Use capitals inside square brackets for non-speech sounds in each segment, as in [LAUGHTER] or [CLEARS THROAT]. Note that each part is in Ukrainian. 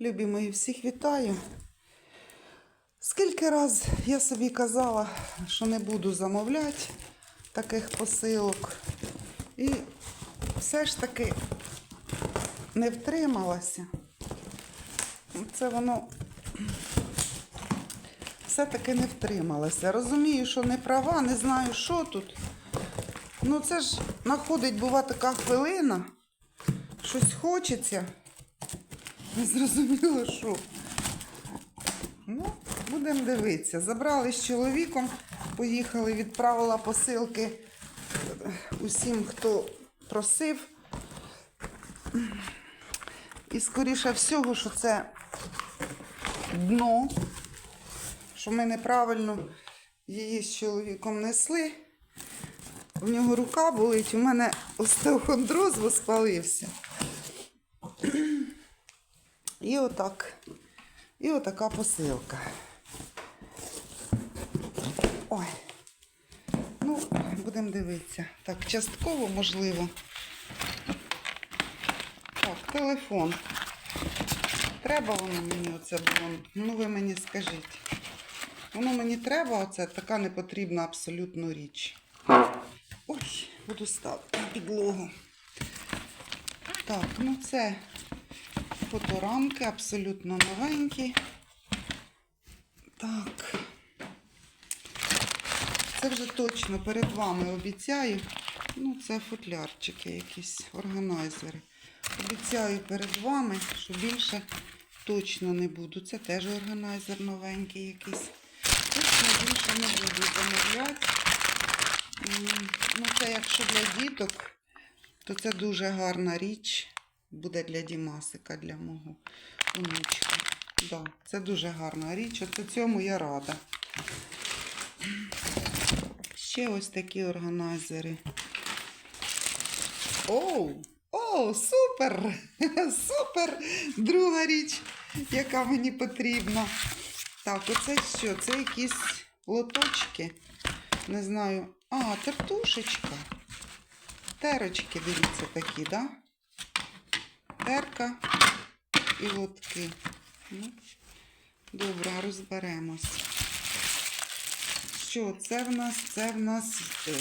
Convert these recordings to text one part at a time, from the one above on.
Любі мої, всіх вітаю. Скільки раз я собі казала, що не буду замовляти таких посилок. І все ж таки не втрималася. Це воно все-таки не втрималася. Розумію, що не права, не знаю, що тут. Ну, це ж находить, бува така хвилина, щось хочеться. Не зрозуміло, що. Ну, будемо дивитися. Забрали з чоловіком, поїхали, відправила посилки усім, хто просив. І скоріше всього, що це дно, що ми неправильно її з чоловіком несли. В нього рука болить, у мене остеохондроз воспалився. І отак. І отака посилка. Ой. Ну, будемо дивитися. Так, частково можливо. Так, телефон. Треба воно мені оце було? Ну, ви мені скажіть. Воно мені треба, оце така непотрібна абсолютно річ. Ой, буду ставити підлогу. Так, ну це фоторамки абсолютно новенькі. Так. Це вже точно перед вами обіцяю. Ну, це футлярчики якісь, органайзери. Обіцяю перед вами, що більше точно не буду. Це теж органайзер новенький якийсь. Точно більше не буду замовляти. Ну, це якщо для діток, то це дуже гарна річ. Буде для Дімасика, для мого онучка. Да, це дуже гарна річ. Оце цьому я рада. Ще ось такі органайзери. Оу! О, супер! [LAUGHS] Супер! Друга річ, яка мені потрібна. Так, оце що? Це якісь лоточки. Не знаю. А, тертушечка. Терочки, дивіться, такі, да? Терка і лотки. Ну, добре, розберемось. Що це в нас? Це в нас е,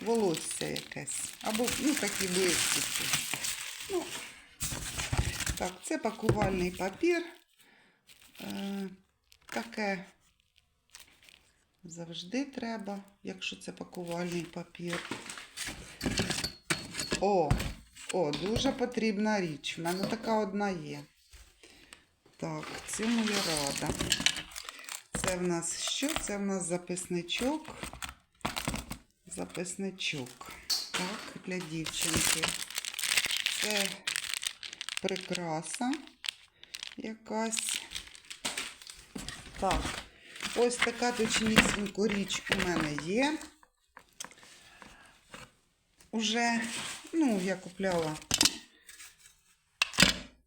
волосся якесь. Або, ну, такі блискітки. Ну, так, це пакувальний папір. Е, таке завжди треба, якщо це пакувальний папір. О, о, дуже потрібна річ. У мене така одна є. Так, цьому я рада. Це в нас що? Це в нас записничок. Записничок. Так, для дівчинки. Це прикраса якась. Так, ось така точнісінько річ у мене є. Уже, ну, я купляла.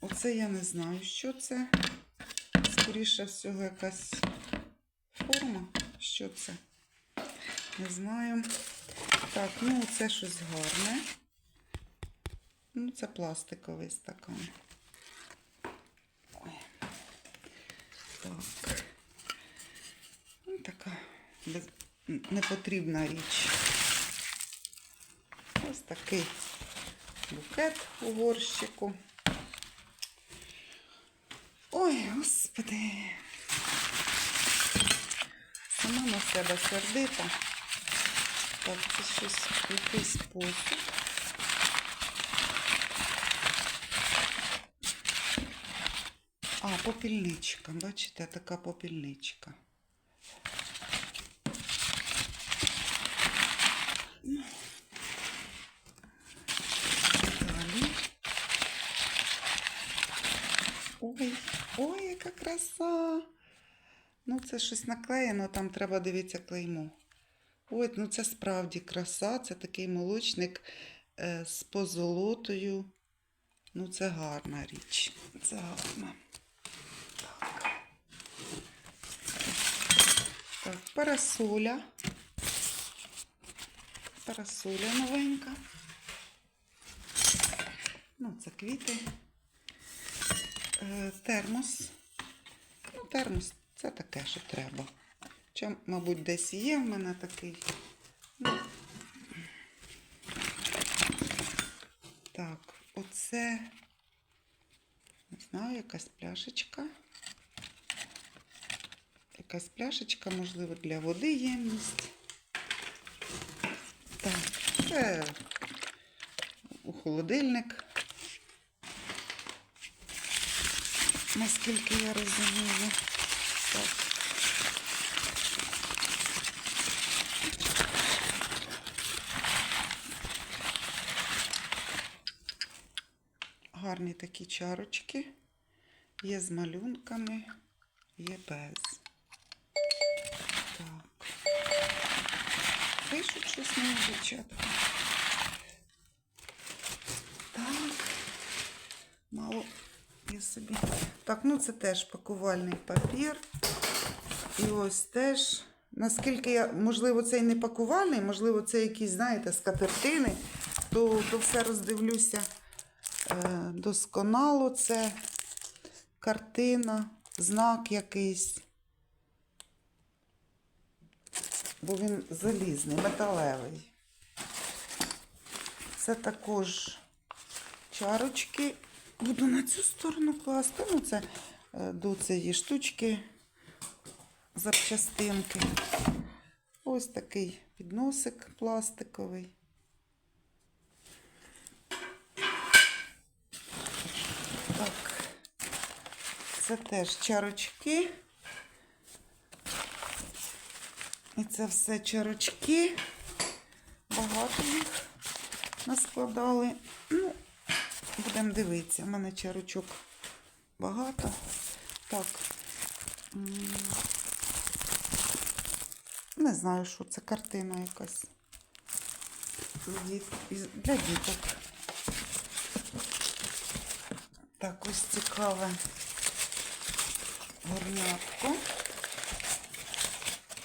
Оце я не знаю, що це. Скоріше всього, якась форма. Що це? Не знаю. Так, ну це щось гарне. Ну, це пластиковий стакан. Ой. Так. Ну, така без... непотрібна річ. Ось такий букет у горщику. Ой, господи. Сама на себе сердита. Так, це щось якийсь посуд. А, попільничка. Бачите, така попільничка. Далі. Ой, ой, яка краса. Ну, це щось наклеєно, там треба дивитися клеймо. Ой, ну це справді краса. Це такий молочник е, з позолотою. Ну, це гарна річ. Це гарна. Так. Так, парасоля. Парасоля новенька. Ну, це квіти. е, термос. Термос це таке, що треба. Чи, мабуть, десь є в мене такий. Ну. Так, оце, не знаю, якась пляшечка. Якась пляшечка, можливо, для води ємність. Так, це у холодильник. Наскільки я розумію. Так. Гарні такі чарочки. Є з малюнками, є без. Так. Пишуть щось мені дівчата. Так. Мало я собі. Так, ну це теж пакувальний папір. І ось теж. Наскільки я, можливо, це і не пакувальний, можливо, це якісь, знаєте, скатертини, то, то все роздивлюся е, досконало. Це картина, знак якийсь. Бо він залізний, металевий. Це також чарочки. Буду на цю сторону класти. Ну, це е, до цієї штучки запчастинки. Ось такий підносик пластиковий. Так, це теж чарочки. І це все чарочки. Багато їх наскладали. Ну, будемо дивитися. У мене чарочок багато. Так. Не знаю, що це картина якась. Для діток. Так, ось цікаве горнятко.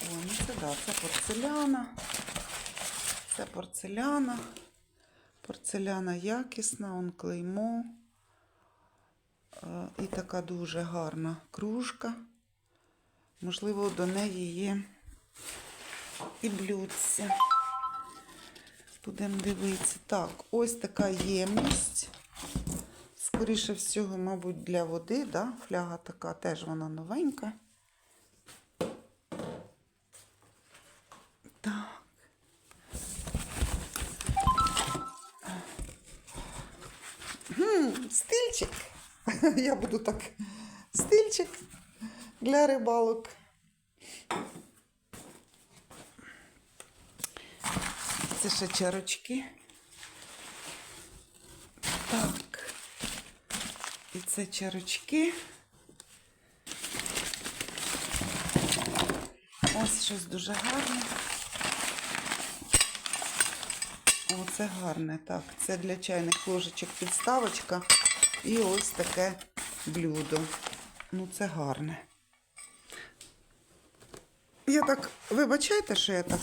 О, ну це це порцеляна. Це порцеляна. Порцеляна якісна, он клеймо. Е, І така дуже гарна кружка. Можливо, до неї є і блюдце. Будемо дивитися. Так, ось така ємність. Скоріше всього, мабуть, для води, да? фляга така, теж вона новенька. Так. Гм, стильчик. [LAUGHS] Я буду так. Стильчик для рибалок. Це ще чарочки. Так. І це чарочки. Ось щось дуже гарне. О, це гарне. Так, це для чайних ложечок підставочка. І ось таке блюдо. Ну, це гарне. Я так, вибачайте, що я так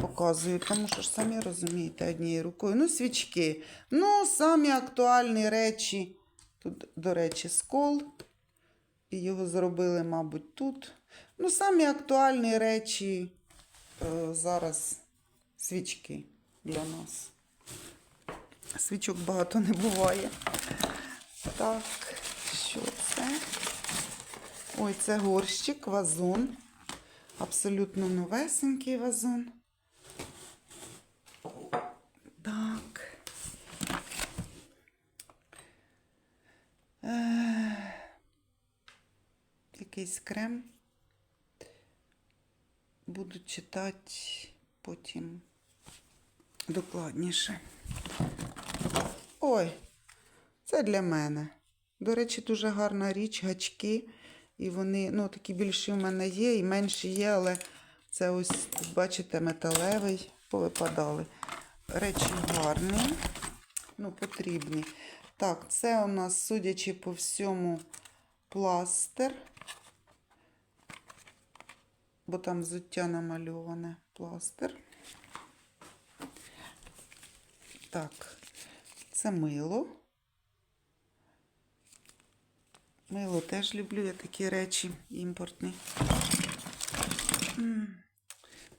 показую, тому що ж самі розумієте однією рукою. Ну, свічки. Ну, самі актуальні речі. Тут, до речі, скол. І його зробили, мабуть, тут. Ну, самі актуальні речі е, зараз свічки для нас. Свічок багато не буває. Так, що це? Ой, це горщик, вазон. Абсолютно новесенький вазон. Так. Е, Якийсь крем. Буду читати потім докладніше. Ой, це для мене. До речі, дуже гарна річ, гачки. І вони, ну, такі більші в мене є, і менші є, але це ось, бачите, металевий, повипадали. Речі гарні, ну, потрібні. Так, це у нас, судячи по всьому, пластир. Бо там взуття намальоване пластир. Так, це мило. Мило теж люблю я такі речі імпортні.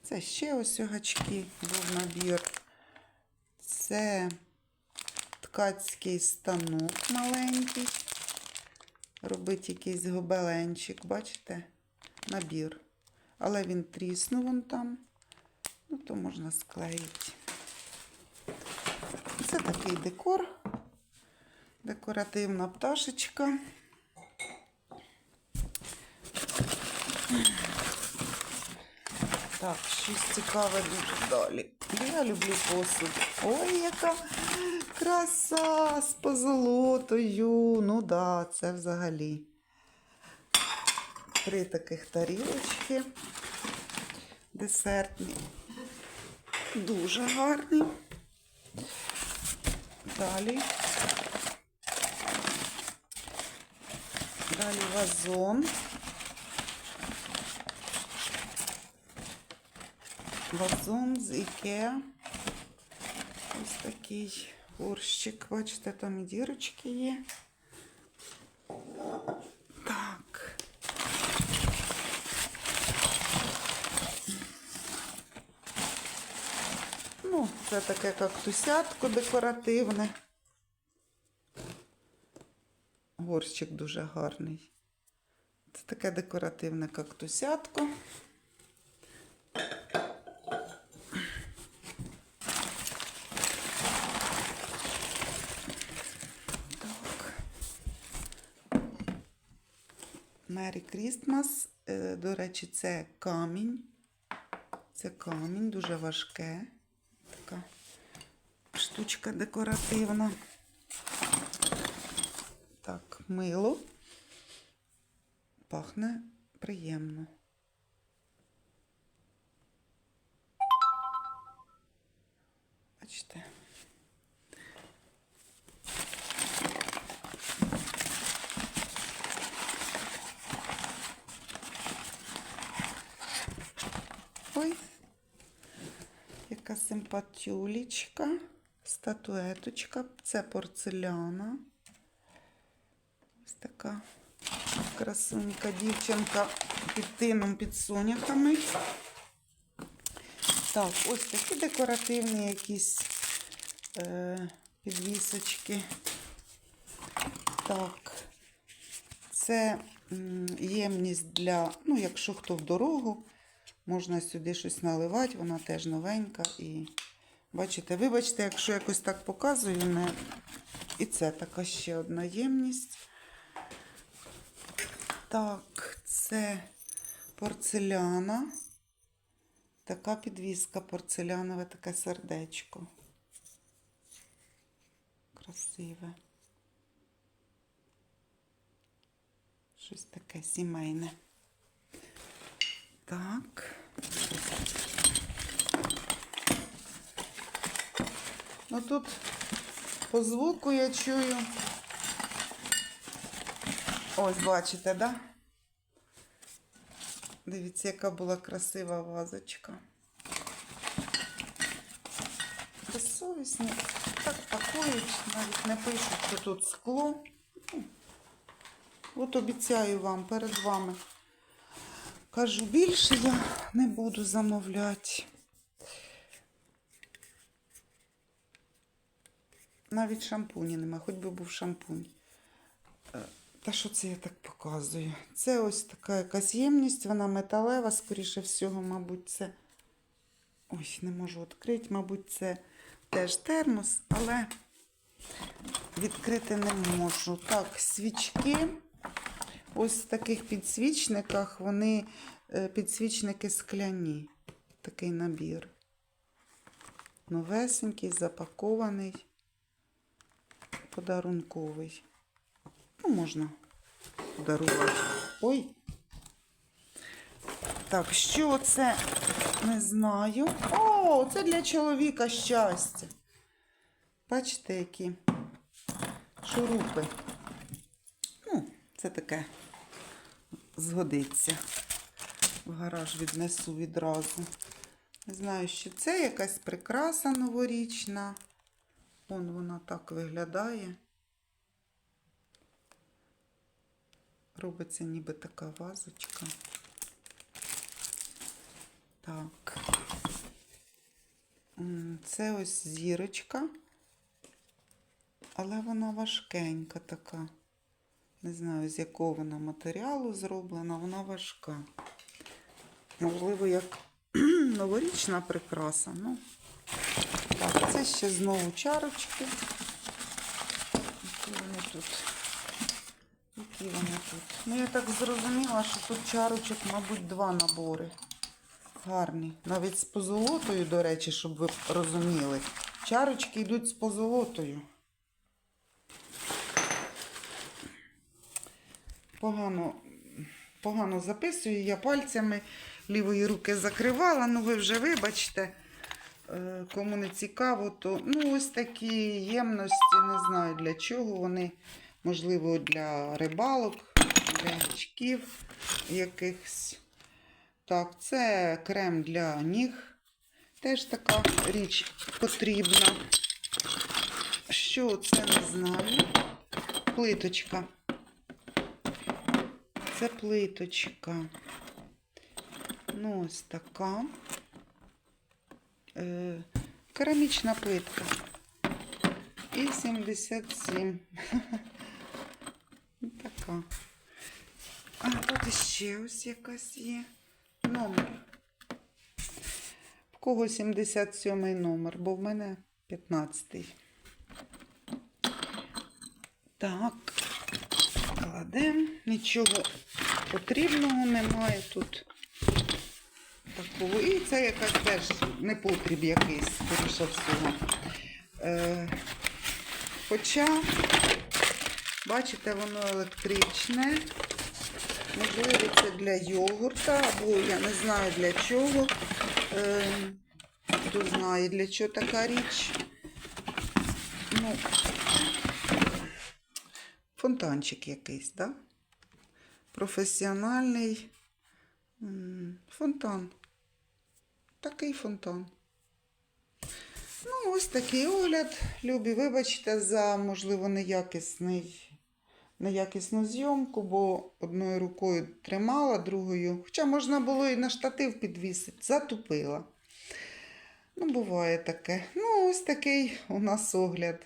Це ще ось гачки був набір. Це ткацький станок маленький. Робить якийсь гобеленчик, бачите? Набір. Але він тріснув вон там. Ну, то можна склеїти. Це такий декор. Декоративна пташечка. Так, щось цікаве дуже далі. Я люблю посуд. Ой, яка краса з позолотою. Ну да, це взагалі. Три таких тарілочки. Десертні. Дуже гарні. Далі. Далі вазон. Вазон з Ікеа. Ось такий горщик. Бачите, там і дірочки є. Так. Ну, це таке кактусятко декоративне. Горщик дуже гарний. Це таке декоративне кактусятко. Merry Christmas. Е, До речі, це камінь. Це камінь, дуже важке. Така штучка декоративна. Так, мило. Пахне приємно. Бачите. Ой, яка симпатюлічка, статуеточка, це порцеляна. Ось така красунька дівчинка під тином під соняхами. Так, ось такі декоративні якісь е, підвісочки. Так, це ємність для, ну, якщо хто в дорогу, можна сюди щось наливати, вона теж новенька. І бачите, вибачте, якщо якось так показую, не... і це така ще одна ємність. Так, це порцеляна. Така підвіска порцелянове, таке сердечко. Красиве. Щось таке сімейне. Так. Ну тут по звуку я чую. Ось, бачите, да? Дивіться, яка була красива вазочка. Безсовісні. Так пакують, навіть не пишуть, що тут скло. Ну, От обіцяю вам перед вами. Кажу, більше я не буду замовляти. Навіть шампуні нема, хоч би був шампунь. Е, Та що це я так показую? Це ось така якась ємність, вона металева, скоріше всього, мабуть, це. Ой, не можу відкрити, мабуть, це теж термос, але відкрити не можу. Так, свічки. Ось в таких підсвічниках вони е, підсвічники скляні. Такий набір. Новесенький, запакований, подарунковий. Ну, можна подарувати. Ой. Так, що це? Не знаю. О, це для чоловіка щастя. Бачите, які шурупи. Це таке згодиться. В гараж віднесу відразу. Не знаю, що це якась прикраса новорічна. Вон вона так виглядає. робиться ніби така вазочка. Так. Це ось зірочка, але вона важкенька така. Не знаю, з якого вона матеріалу зроблена, вона важка. Можливо, як [CLEARS THROAT] новорічна прикраса. Ну, так, це ще знову чарочки. Які вони тут? Які вони тут? Ну, я так зрозуміла, що тут чарочок, мабуть, два набори. Гарні. Навіть з позолотою, до речі, щоб ви розуміли. Чарочки йдуть з позолотою. Погано, погано записую, я пальцями лівої руки закривала, ну ви вже вибачте. Е, Кому не цікаво, то ну, ось такі ємності, не знаю для чого вони. Можливо, для рибалок, для гачків якихось. Так, це крем для ніг. Теж така річ потрібна. Що це не знаю. Плиточка. Це плиточка. Ну, ось така. Е, керамічна плитка. І 77. [LAUGHS] Така. А тут ще ось якась є. Номер. В кого 77 номер, бо в мене 15. Так, кладемо. Нічого потрібного немає тут. І це якась теж непотріб якийсь, скоріше всього. Е, хоча, бачите, воно електричне. Можливо, це для йогурта, або я не знаю для чого. Е, хто знає, для чого така річ. Ну, фонтанчик якийсь, так? Да? Професіональний фонтан. Такий фонтан. Ну, ось такий огляд. Любі, вибачте за, можливо, неякісний неякісну зйомку, бо одною рукою тримала, другою. Хоча можна було і на штатив підвісити, затупила. Ну, буває таке. Ну, ось такий у нас огляд.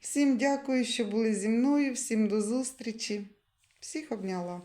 Всім дякую, що були зі мною, всім до зустрічі. Всіх обняла.